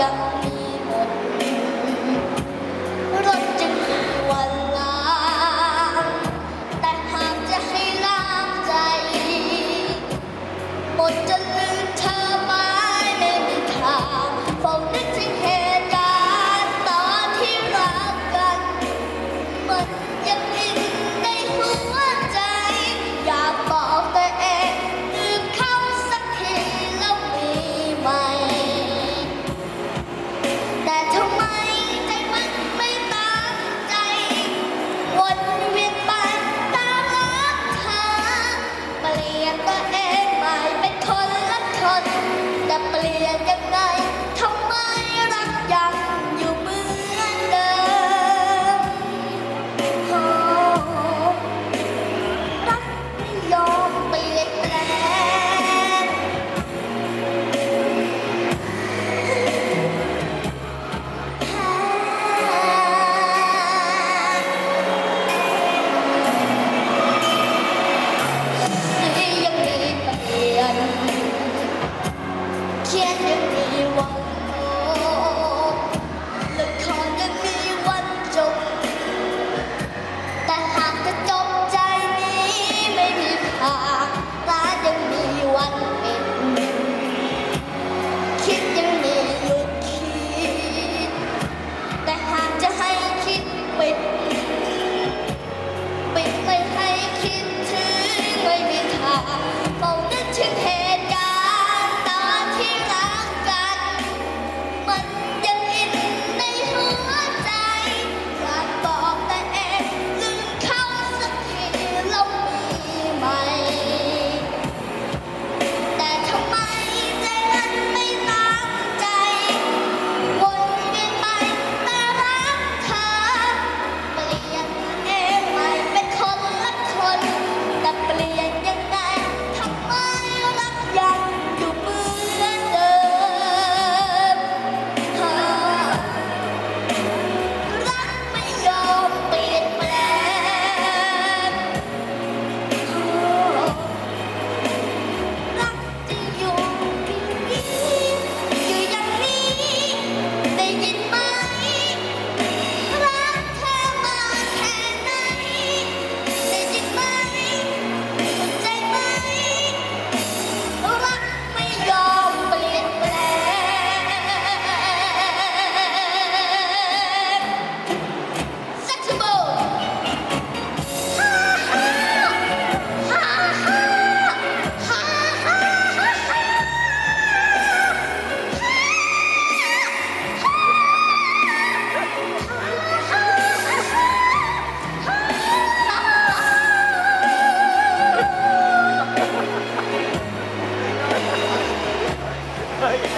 ยั แต่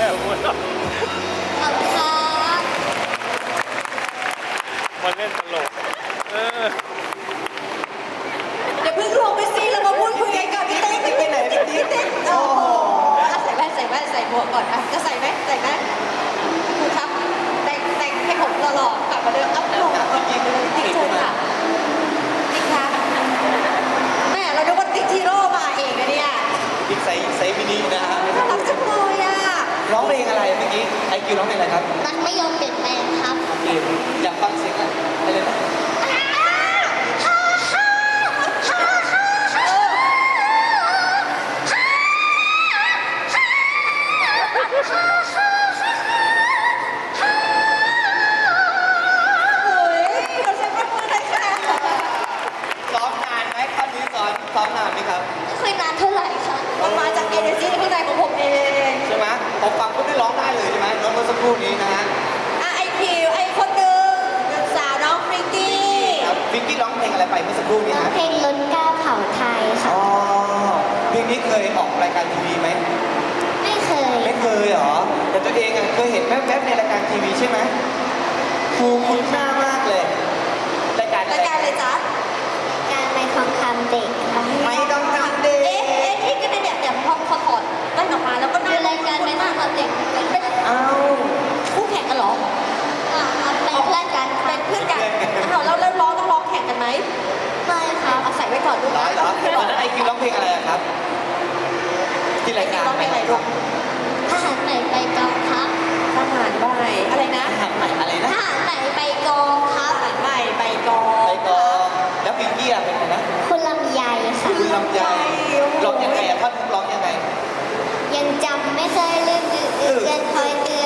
เฮ้ยแอบหัวเราะเอาค่ะมาเล่นตลกเออเดี๋ยวเพิ่งลงไปซิแล้วมาพูดคุยกันก่อนพี่เต้นไปไหนพี่เต้นโอ้โหอะใส่แว่นใส่แว่นใส่หมวกก่อนอะจะใส่ไหมใส่ไหมคุณครับแต่งแต่งให้ผมหล่อๆกลับมาเดิมอัพลุกติ๊กเชิญค่ะติ๊กครับแม่เราดูว่าติ๊กทีโร่มาเองนะเนี่ยบิ๊กไซส์ไซส์มินินะฮะ น่ารักจังเลยอะ ร้องเพลงอะไรเมื่อกี้ไอคิวร้องเพลงอะไรครับมันไม่ยอมเปลี่ยนแปลงครับ เพลงอยากฟังเสียงอะอะไรนะโอ้ยเราใช้ประมือได้ค่ะซ้อมนานไหมคำนี้ซ้อมซ้อมนานไหมครับ ไม่ค่อยนานเท่าไหร่ค่ะมันมาจากเอเนจีข้างในของผมเอง ใช่ไหมผม ฟังปุ๊บได้ร้องได้เลยใช่ไหมน้องเมื่อสักครู่นี้นะฮะอะไอคิวไอคนหนึ่งหนึ่งสาวน้องฟริงกี้ครับบิ๊กกี้ร้องเพลงอะไรไปเมื่อสักครู่นี้ร้องฮะเพลงล้นก้าวเผาไทยค่ะ อ๋อเพลงนี้เคยออกรายการทีวีไหมไม่เคย ไม่เคยเหรอแต่ตัวเองอะเคยเห็นแวบๆในรายการทีวีใช่ไหมครูคุ้นหน้ามากเลยรายการอะรายการอะไรจ๊ะ การไปทองคำเด็ก ลูกทหารไหนไปกองทัพทหารใหม่อะไรนะทหารใหม่อะไรนะทหารไหนไปกองทัพทหารใหม่ไปกอไปงกองแล้วปีเกี้ยเป็นไงนะคุณลำยัยค่ะคุณลำยัยร้องยังไงอะท่านร้องยังไง ยังจำไม่เคยลืมเดือนคอยเตือน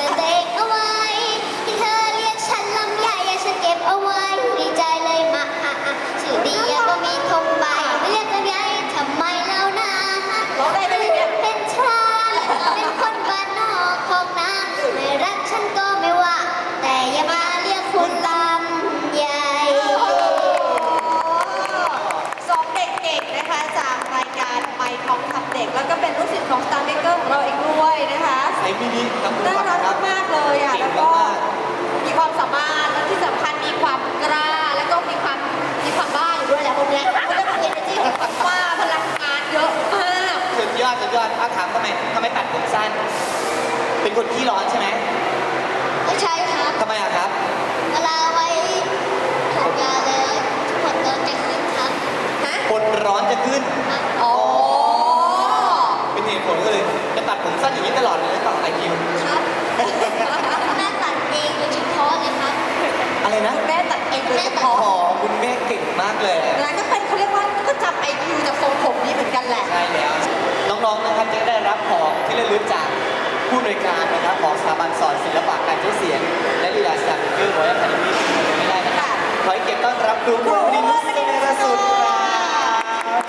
อดสุดยอดอาถามทำไมทำไมตัดผมสั้น เป็นคนขี้ร้อนใช่ไหมไม่ใช่ครับทำไมอะครับ เวลาไว้ผมยาวแล้วขวดโดนจะขึ้นครับ ฮะคนร้อนจะขึ้น อ๋อเป็นเหตุผลก็เลยจะตัดผมสั้นอย่างนี้ตลอดเลยต่อไอคิวครับแม่ตัดเองโดยเฉพาะเลยครับ อะไรนะแม่ตัดเองโดยเฉอ๋อพาะคุณแม่เก่งมากเลย แล้วก็เป็นเขาเรียกว่าก็จำไอคิวจากทรงผมนี้เหมือนกันแหละ ใช่แล้ว น้องๆ นะครับจะได้รับของที่ระลึกจากผู้อำนวยการนะครับของสถาบันสอนศิลปะการใช้เสียง และลีลาจากฟิลรอยัลแคนามีไม่ได้นะครับ ค่ะ ขอให้เกียรติต้อนรับครูผู้ปรินุสเนรสุดครับ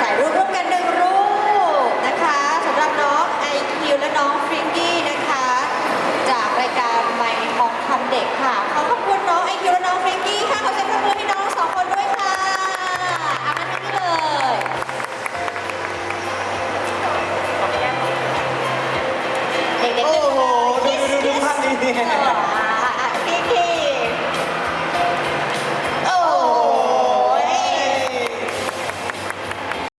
ถ่ายรูปร่วมกันหนึ่งรูปนะคะสำหรับน้องไอคิวและน้องฟริงกี้นะคะ จากรายการไมค์ทองคำ เด็กค่ะ ขอขอบคุณน้องไอคิวและน้องฟริงกี้ค่ะขอเสียงปรบมือให้น้องสองคนด้วยค่ะเอามาที่นี่เลย เด็กๆโอ้โห ดูดูดูดูภาพนี้เออ